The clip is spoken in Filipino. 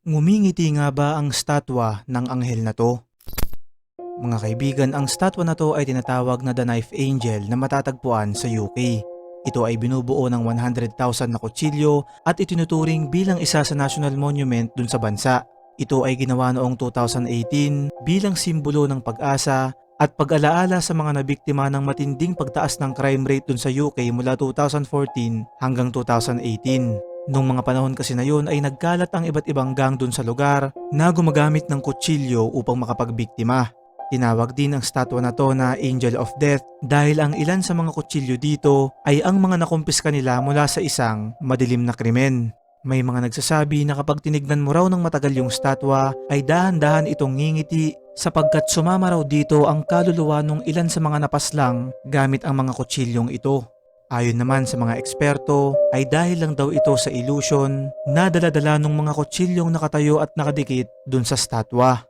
Ngumingiti nga ba ang statwa ng anghel na to? Mga kaibigan, ang statwa na to ay tinatawag na The Knife Angel na matatagpuan sa UK. Ito ay binubuo ng 100,000 na kutsilyo at itinuturing bilang isa sa national monument dun sa bansa. Ito ay ginawa noong 2018 bilang simbolo ng pag-asa at pag-alaala sa mga nabiktima ng matinding pagtaas ng crime rate dun sa UK mula 2014 hanggang 2018. Noong mga panahon kasi na yun ay nagkalat ang iba't ibang gang dun sa lugar na gumagamit ng kutsilyo upang makapagbiktima. Tinawag din ang statwa na to na Angel of Death dahil ang ilan sa mga kutsilyo dito ay ang mga nakumpiska nila mula sa isang madilim na krimen. May mga nagsasabi na kapag tinignan mo raw ng matagal yung statwa ay dahan-dahan itong ngingiti sapagkat sumama raw dito ang kaluluwa ng ilan sa mga napaslang gamit ang mga kutsilyong ito. Ayon naman sa mga eksperto ay dahil lang daw ito sa illusion na daladala ng mga kutsilyong nakatayo at nakadikit dun sa statwa.